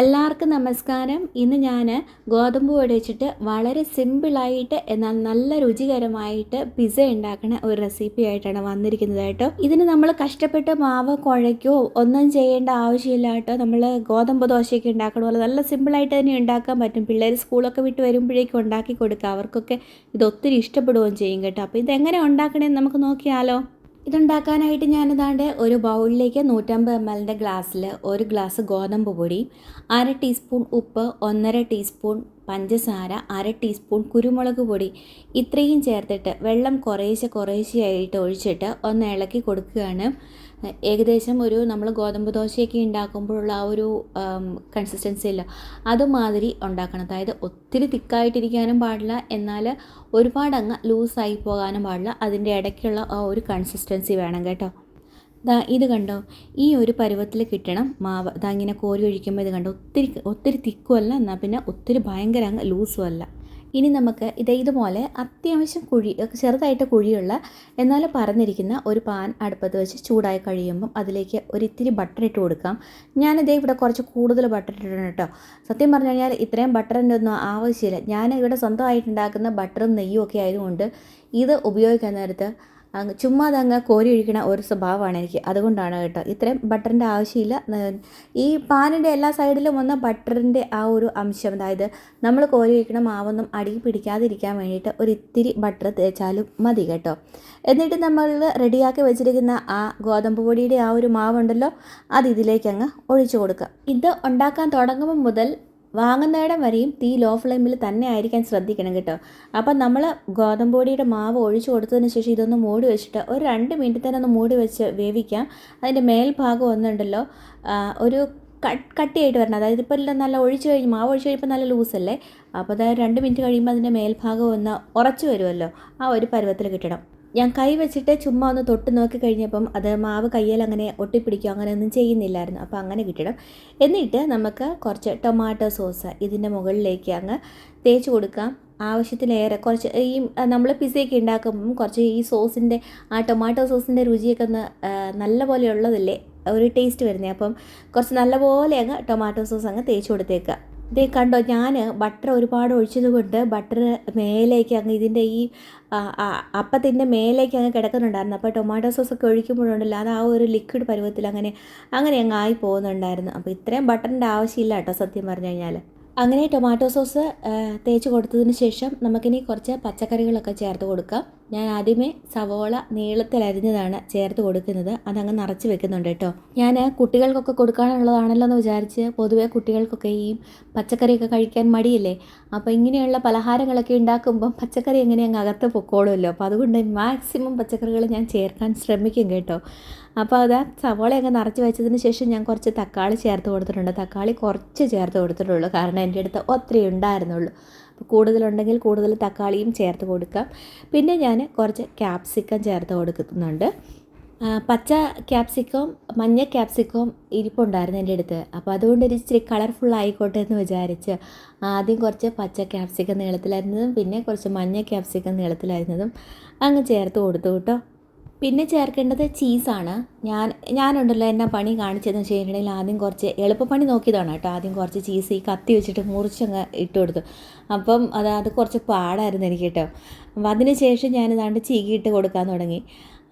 എല്ലാവർക്കും നമസ്കാരം. ഇന്ന് ഞാൻ ഗോതമ്പ് പൊടിച്ചിട്ട് വളരെ സിമ്പിളായിട്ട് എന്നാൽ നല്ല രുചികരമായിട്ട് പിസ്സ ഉണ്ടാക്കുന്ന ഒരു റെസിപ്പി ആയിട്ടാണ് വന്നിരിക്കുന്നത് കേട്ടോ ഇതിന് നമ്മൾ കഷ്ടപ്പെട്ട് മാവ് കുഴയ്ക്കോ ഒന്നും ചെയ്യേണ്ട ആവശ്യമില്ല കേട്ടോ. നമ്മൾ ഗോതമ്പ് ദോശയൊക്കെ ഉണ്ടാക്കണ പോലെ നല്ല സിമ്പിളായിട്ട് തന്നെ ഉണ്ടാക്കാൻ പറ്റും. പിള്ളേർ സ്കൂളൊക്കെ വിട്ട് വരുമ്പോഴേക്കും ഉണ്ടാക്കി കൊടുക്കുക. അവർക്കൊക്കെ ഇത് ഒത്തിരി ഇഷ്ടപ്പെടുകയും ചെയ്യും കേട്ടോ. അപ്പോൾ ഇതെങ്ങനെ ഉണ്ടാക്കണമെന്ന് നമുക്ക് നോക്കിയാലോ. ഇതുണ്ടാക്കാനായിട്ട് ഞാനിതാണ്ട് ഒരു ബൗളിലേക്ക് നൂറ്റമ്പത് എം എല്ലിന്റെ ഗ്ലാസ്സിൽ ഒരു ഗ്ലാസ് ഗോതമ്പ് പൊടി അര ടീസ്പൂൺ ഉപ്പ് ഒന്നര ടീസ്പൂൺ പഞ്ചസാര അര ടീസ്പൂൺ കുരുമുളക് പൊടി ഇത്രയും ചേർത്തിട്ട് വെള്ളം കുറേശ്ശെ കുറേശ്ശെയായിട്ട് ഒഴിച്ചിട്ട് ഒന്ന് ഇളക്കി കൊടുക്കുകയാണ്. ഏകദേശം ഒരു നമ്മൾ ഗോതമ്പ് ദോശയൊക്കെ ഉണ്ടാക്കുമ്പോഴുള്ള ആ ഒരു കൺസിസ്റ്റൻസി ഇല്ല. അതുമാതിരി ഉണ്ടാക്കണം. അതായത് ഒത്തിരി തിക്കായിട്ടിരിക്കാനും പാടില്ല. എന്നാൽ ഒരുപാട് അങ്ങ് ലൂസായി പോകാനും പാടില്ല. അതിന്റെ ഇടയ്ക്കുള്ള ആ ഒരു കൺസിസ്റ്റൻസി വേണം കേട്ടോ. ദാ ഇത് കണ്ടോ? ഈ ഒരു പരുവത്തിൽ കിട്ടണം മാവ്. ദാ ഇങ്ങനെ കോരി ഒഴിക്കുമ്പോൾ ഇത് കണ്ടോ? ഒത്തിരി ഒത്തിരി തിക്കുമല്ല എന്നാൽ പിന്നെ ഒത്തിരി ഭയങ്കര അങ്ങ് ലൂസും അല്ല. ഇനി നമുക്ക് ഇത് ഇതുപോലെ അത്യാവശ്യം കുഴി ചെറുതായിട്ട് കുഴിയുള്ള എന്നാൽ പറഞ്ഞിരിക്കുന്ന ഒരു പാൻ അടുപ്പത്ത് വെച്ച് ചൂടായി കഴിയുമ്പം അതിലേക്ക് ഒരു ഇത്തിരി ബട്ടർ ഇട്ട് കൊടുക്കാം. ഞാനിതേ ഇവിടെ കുറച്ച് കൂടുതൽ ബട്ടർ ഇട്ടിട്ടുണ്ട് കേട്ടോ. സത്യം പറഞ്ഞു കഴിഞ്ഞാൽ ഇത്രയും ബട്ടറിന്റെ ഒന്നും ആവശ്യമില്ല. ഞാൻ ഇവിടെ സ്വന്തമായിട്ടുണ്ടാക്കുന്ന ബട്ടറും നെയ്യും ഒക്കെ ആയതുകൊണ്ട് ഇത് ഉപയോഗിക്കാൻ നേരത്ത് അങ്ങ് ചുമ്മാ അതങ്ങ് കോരി ഒഴിക്കണ ഒരു സ്വഭാവമാണ് എനിക്ക്. അതുകൊണ്ടാണ് കേട്ടോ ഇത്രയും ബട്ടറിന്റെ ആവശ്യമില്ല. ഈ പാനിന്റെ എല്ലാ സൈഡിലും ഒന്ന് ബട്ടറിന്റെ ആ ഒരു അംശം അതായത് നമ്മൾ കോരി ഒഴിക്കണ മാവൊന്നും അടി പിടിക്കാതിരിക്കാൻ വേണ്ടിയിട്ട് ഒരു ഇത്തിരി ബട്ടർ തേച്ചാലും മതി കേട്ടോ. എന്നിട്ട് നമ്മൾ റെഡിയാക്കി വെച്ചിരിക്കുന്ന ആ ഗോതമ്പ് പൊടിയുടെ ആ ഒരു മാവുണ്ടല്ലോ അത് ഇതിലേക്ക് അങ്ങ് ഒഴിച്ചു കൊടുക്കുക. ഇത് ഉണ്ടാക്കാൻ തുടങ്ങുമ്പോൾ മുതൽ വാങ്ങുന്നിടം വരെയും തീ ലോ ഫ്ലെയിമിൽ തന്നെ ആയിരിക്കാൻ ശ്രദ്ധിക്കണം കേട്ടോ. അപ്പം നമ്മൾ ഗോതമ്പ് പൊടിയുടെ മാവ് ഒഴിച്ചു കൊടുത്തതിന് ശേഷം ഇതൊന്ന് മൂടി വെച്ചിട്ട് ഒരു രണ്ട് മിനിറ്റ് തന്നെ ഒന്ന് മൂടി വെച്ച് വേവിക്കാം. അതിന്റെ മേൽഭാഗം ഒന്നുണ്ടല്ലോ ഒരു കട്ടിയായിട്ട് വരണം. അതായത് ഇപ്പോൾ നല്ല ഒഴിച്ച് കഴിഞ്ഞ് മാവ് ഒഴിച്ച് കഴിയുമ്പോൾ നല്ല ലൂസല്ലേ അപ്പോൾ അതായത് രണ്ട് മിനിറ്റ് കഴിയുമ്പോൾ അതിന്റെ മേൽഭാഗം ഒന്ന് ഉറച്ചു വരുമല്ലോ. ആ ഒരു പരുവത്തിൽ കിട്ടണം. ഞാൻ കൈ വെച്ചിട്ട് ചുമ്മാ ഒന്ന് തൊട്ട് നോക്കി കഴിഞ്ഞപ്പം അത് മാവ് കയ്യിൽ അങ്ങനെ ഒട്ടിപ്പിടിക്കുക അങ്ങനെ ഒന്നും ചെയ്യുന്നില്ലായിരുന്നു. അപ്പോൾ അങ്ങനെ കിട്ടണം എന്നിട്ട് നമുക്ക് കുറച്ച് ടൊമാറ്റോ സോസ് ഇതിന്റെ മുകളിലേക്ക് അങ്ങ് തേച്ച് കൊടുക്കാം. ആവശ്യത്തിലേറെ കുറച്ച് ഈ നമ്മൾ പിസയൊക്കെ ഉണ്ടാക്കുമ്പം കുറച്ച് ഈ സോസിന്റെ ആ ടൊമാറ്റോ സോസിന്റെ രുചിയൊക്കെ ഒന്ന് നല്ല പോലെ ഉള്ളതല്ലേ? ഒരു ടേസ്റ്റ് വരുന്നത് അപ്പം കുറച്ച് നല്ലപോലെ അങ്ങ് ടൊമാറ്റോ സോസ് അങ്ങ് തേച്ച് കൊടുത്തേക്കുക. ഇതേ കണ്ടോ ഞാൻ ബട്ടർ ഒരുപാട് ഒഴിച്ചത് കൊണ്ട് ബട്ടർ മേലേക്ക് അങ്ങ് ഇതിന്റെ ഈ അപ്പത്തിന്റെ മേലേക്ക് അങ്ങ് കിടക്കുന്നുണ്ടായിരുന്നു. അപ്പോൾ ടൊമാറ്റോ സോസൊക്കെ ഒഴിക്കുമ്പോഴുണ്ടല്ലോ അത് ആ ഒരു ലിക്വിഡ് പരുവത്തിൽ അങ്ങനെ അങ്ങനെ അങ്ങ് ആയി പോകുന്നുണ്ടായിരുന്നു. അപ്പോൾ ഇത്രയും ബട്ടറിന്റെ ആവശ്യമില്ല കേട്ടോ സത്യം പറഞ്ഞു കഴിഞ്ഞാൽ അങ്ങനെ ടൊമാറ്റോ സോസ് തേച്ച് കൊടുത്തതിന് ശേഷം നമുക്കിനി കുറച്ച് പച്ചക്കറികളൊക്കെ ചേർത്ത് കൊടുക്കാം. ഞാൻ ആദ്യമേ സവോള നീളത്തിൽ അരിഞ്ഞതാണ് ചേർത്ത് കൊടുക്കുന്നത്. അതങ്ങ് നിറച്ച് വെക്കുന്നുണ്ട് കേട്ടോ. ഞാൻ കുട്ടികൾക്കൊക്കെ കൊടുക്കാനുള്ളതാണല്ലോ എന്ന് വിചാരിച്ച് പൊതുവേ കുട്ടികൾക്കൊക്കെ ഈ പച്ചക്കറിയൊക്കെ കഴിക്കാൻ മടിയില്ലേ? അപ്പോൾ ഇങ്ങനെയുള്ള പലഹാരങ്ങളൊക്കെ ഉണ്ടാക്കുമ്പം പച്ചക്കറി എങ്ങനെ അങ്ങ് അകത്ത് പൊക്കോളുമല്ലോ? അപ്പോൾ അതുകൊണ്ട് മാക്സിമം പച്ചക്കറികൾ ഞാൻ ചേർക്കാൻ ശ്രമിക്കും കേട്ടോ. അപ്പോൾ അത് സവോള അങ്ങ് നിറച്ച് വെച്ചതിന് ശേഷം ഞാൻ കുറച്ച് തക്കാളി ചേർത്ത് കൊടുത്തിട്ടുണ്ട്. തക്കാളി കുറച്ച് ചേർത്ത് കൊടുത്തിട്ടുള്ളൂ. കാരണം എന്റെ അടുത്ത് ഒത്തിരി ഉണ്ടായിരുന്നുള്ളൂ. അപ്പോൾ കൂടുതലുണ്ടെങ്കിൽ കൂടുതൽ തക്കാളിയും ചേർത്ത് കൊടുക്കാം. പിന്നെ ഞാൻ കുറച്ച് ക്യാപ്സിക്കം ചേർത്ത് കൊടുക്കുന്നുണ്ട്. പച്ച ക്യാപ്സിക്കവും മഞ്ഞ ക്യാപ്സിക്കവും ഇരിപ്പുണ്ടായിരുന്നു എന്റെ അടുത്ത്. അപ്പോൾ അതുകൊണ്ട് ഒരു ഇച്ചിരി കളർഫുൾ ആയിക്കോട്ടെ എന്ന് വിചാരിച്ച് ആദ്യം കുറച്ച് പച്ച ക്യാപ്സിക്കം നീളത്തിലായിരുന്നതും പിന്നെ കുറച്ച് മഞ്ഞ ക്യാപ്സിക്കം നീളത്തിലായിരുന്നതും അങ്ങ് ചേർത്ത് കൊടുത്തു കേട്ടോ. പിന്നെ ചേർക്കേണ്ടത് ചീസാണ്. ഞാൻ ഞാനുണ്ടല്ലോ എന്നാ പണി കാണിച്ചതെന്ന് വെച്ചിട്ടുണ്ടെങ്കിൽ ആദ്യം കുറച്ച് എളുപ്പപ്പണി നോക്കിയതാണ് കേട്ടോ. ആദ്യം കുറച്ച് ചീസ് ഈ കത്തി വെച്ചിട്ട് മുറിച്ചങ്ങ് ഇട്ട് കൊടുത്തു. അപ്പം അത് അത് കുറച്ച് പാടായിരുന്നു എനിക്ക് കേട്ടോ. അപ്പം അതിന് ശേഷം ഞാനിതാണ്ട് ചീകിയിട്ട് കൊടുക്കാൻ തുടങ്ങി.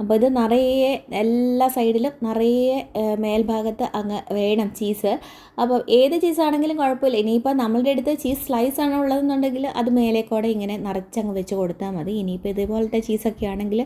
അപ്പോൾ ഇത് നിറയെ എല്ലാ സൈഡിലും നിറയെ മേൽഭാഗത്ത് അങ്ങ് വേണം ചീസ്. അപ്പോൾ ഏത് ചീസാണെങ്കിലും കുഴപ്പമില്ല. ഇനിയിപ്പോൾ നമ്മളുടെ അടുത്ത് ചീസ് സ്ലൈസ് ആണ് ഉള്ളതെന്നുണ്ടെങ്കിൽ അത് മേലേക്കൂടെ ഇങ്ങനെ നിറച്ചങ്ങ് വെച്ച് കൊടുത്താൽ മതി. ഇനിയിപ്പോൾ ഇതുപോലത്തെ ചീസൊക്കെ ആണെങ്കിൽ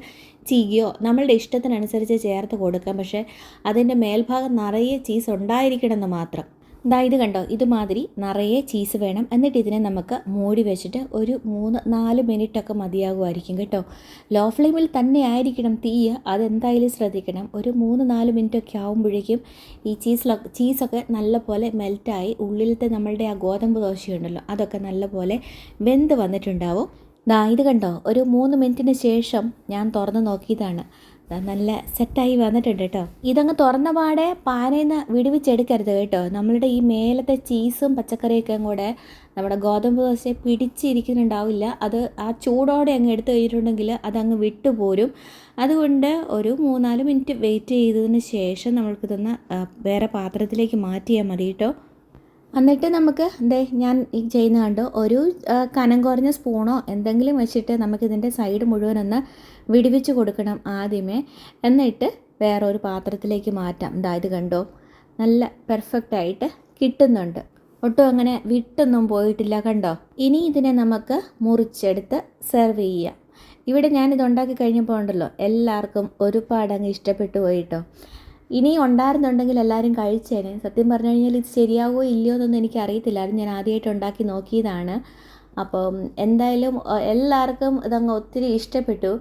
ചീകിയോ നമ്മളുടെ ഇഷ്ടത്തിനനുസരിച്ച് ചേർത്ത് കൊടുക്കാം. പക്ഷേ അതിന്റെ മേൽഭാഗം നിറയെ ചീസ് ഉണ്ടായിരിക്കണമെന്ന് മാത്രം. ദാ ഇത് കണ്ടോ? ഇതുമാതിരി നിറയെ ചീസ് വേണം. എന്നിട്ട് ഇതിനെ നമുക്ക് മൂടി വെച്ചിട്ട് ഒരു മൂന്ന് നാല് മിനിറ്റൊക്കെ മതിയാകുമായിരിക്കും കേട്ടോ. ലോ ഫ്ലെയിമിൽ തന്നെ ആയിരിക്കണം തീ അതെന്തായാലും ശ്രദ്ധിക്കണം. ഒരു മൂന്ന് നാല് മിനിറ്റൊക്കെ ആകുമ്പോഴേക്കും ഈ ചീസിലൊ ചീസൊക്കെ നല്ലപോലെ മെൽറ്റായി ഉള്ളിലത്തെ നമ്മളുടെ ആ ഗോതമ്പ് ദോശയുണ്ടല്ലോ അതൊക്കെ നല്ലപോലെ വെന്ത് വന്നിട്ടുണ്ടാവും. ദാ ഇത് കണ്ടോ? ഒരു മൂന്ന് മിനിറ്റിന് ശേഷം ഞാൻ തുറന്ന് നോക്കിയതാണ്. നല്ല സെറ്റായി വന്നിട്ടുണ്ട് കേട്ടോ. ഇതങ്ങ് തുറന്ന പാടെ പാനയിൽ നിന്ന് വിടുവിച്ചെടുക്കരുത് കേട്ടോ. നമ്മളുടെ ഈ മേലത്തെ ചീസും പച്ചക്കറിയൊക്കെ കൂടെ നമ്മുടെ ഗോതമ്പ് ദോശ പിടിച്ചിരിക്കുന്നുണ്ടാവില്ല. അത് ആ ചൂടോടെ അങ്ങ് എടുത്തു കഴിഞ്ഞിട്ടുണ്ടെങ്കിൽ അതങ്ങ് വിട്ടുപോരും. അതുകൊണ്ട് ഒരു മൂന്നാൽ മിനിറ്റ് വെയിറ്റ് ചെയ്തതിന് ശേഷം നമ്മൾക്കിതൊന്ന് വേറെ പാത്രത്തിലേക്ക് മാറ്റിയാൽ മതി കേട്ടോ. എന്നിട്ട് നമുക്ക് ദേ ഞാൻ ഈ ചെയ്യുന്ന കണ്ടോ ഒരു കനം കുറഞ്ഞ സ്പൂണോ എന്തെങ്കിലും വെച്ചിട്ട് നമുക്കിതിന്റെ സൈഡ് മുഴുവൻ ഒന്ന് വിടിവിച്ച് കൊടുക്കണം ആദ്യമേ. എന്നിട്ട് വേറൊരു പാത്രത്തിലേക്ക് മാറ്റാം. ഇതാ ഇത് കണ്ടോ നല്ല പെർഫെക്റ്റ് ആയിട്ട് കിട്ടുന്നുണ്ട്. ഒട്ടും അങ്ങനെ വിട്ടൊന്നും പോയിട്ടില്ല കണ്ടോ. ഇനി ഇതിനെ നമുക്ക് മുറിച്ചെടുത്ത് സെർവ് ചെയ്യാം. ഇവിടെ ഞാനിത് ഉണ്ടാക്കി കഴിഞ്ഞപ്പോൾ ഉണ്ടല്ലോ എല്ലാവർക്കും ഒരുപാട് അങ്ങ് ഇഷ്ടപ്പെട്ടു പോയിട്ടോ ഇനി ഉണ്ടായിരുന്നുണ്ടെങ്കിൽ എല്ലാവരും കഴിച്ചേനെ. സത്യം പറഞ്ഞു കഴിഞ്ഞാൽ ഇത് ശരിയാവുമോ ഇല്ലയോ എന്നൊന്നും എനിക്ക് അറിയത്തില്ലായിരുന്നു ഞാൻ ആദ്യമായിട്ട് ഉണ്ടാക്കി നോക്കിയതാണ്. അപ്പം എന്തായാലും എല്ലാവർക്കും ഇതങ്ങ് ഒത്തിരി ഇഷ്ടപ്പെട്ടു.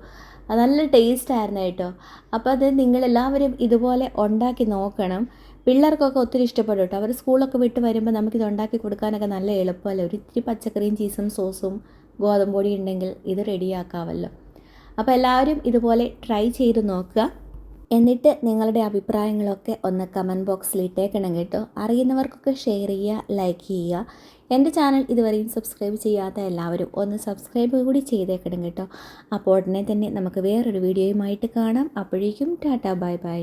നല്ല ടേസ്റ്റ് ആയിരുന്നു കേട്ടോ. അപ്പോൾ അത് നിങ്ങളെല്ലാവരും ഇതുപോലെ ഉണ്ടാക്കി നോക്കണം. പിള്ളേർക്കൊക്കെ ഒത്തിരി ഇഷ്ടപ്പെടും കേട്ടോ. അവർ സ്കൂളൊക്കെ വിട്ട് വരുമ്പോൾ നമുക്കിത് ഉണ്ടാക്കി കൊടുക്കാനൊക്കെ നല്ല എളുപ്പമല്ലേ? ഒരു ഇത്തിരി പച്ചക്കറിയും ചീസും സോസും ഗോതമ്പൊടി ഉണ്ടെങ്കിൽ ഇത് റെഡിയാക്കാമല്ലോ അപ്പോൾ എല്ലാവരും ഇതുപോലെ ട്രൈ ചെയ്ത് നോക്കുക. എന്നിട്ട് നിങ്ങളുടെ അഭിപ്രായങ്ങളൊക്കെ ഒന്ന് കമന്റ് ബോക്സിൽ ഇട്ടേക്കണം കേട്ടോ. അറിയുന്നവർക്കൊക്കെ ഷെയർ ചെയ്യുക ലൈക്ക് ചെയ്യുക. എന്റെ ചാനൽ ഇതുവരെയും സബ്സ്ക്രൈബ് ചെയ്യാത്ത എല്ലാവരും ഒന്ന് സബ്സ്ക്രൈബ് കൂടി ചെയ്തേക്കണം കേട്ടോ. അപ്പോൾ ഉടനെ തന്നെ നമുക്ക് വേറൊരു വീഡിയോയുമായിട്ട് കാണാം. അപ്പോഴേക്കും ടാറ്റാ ബൈ ബൈ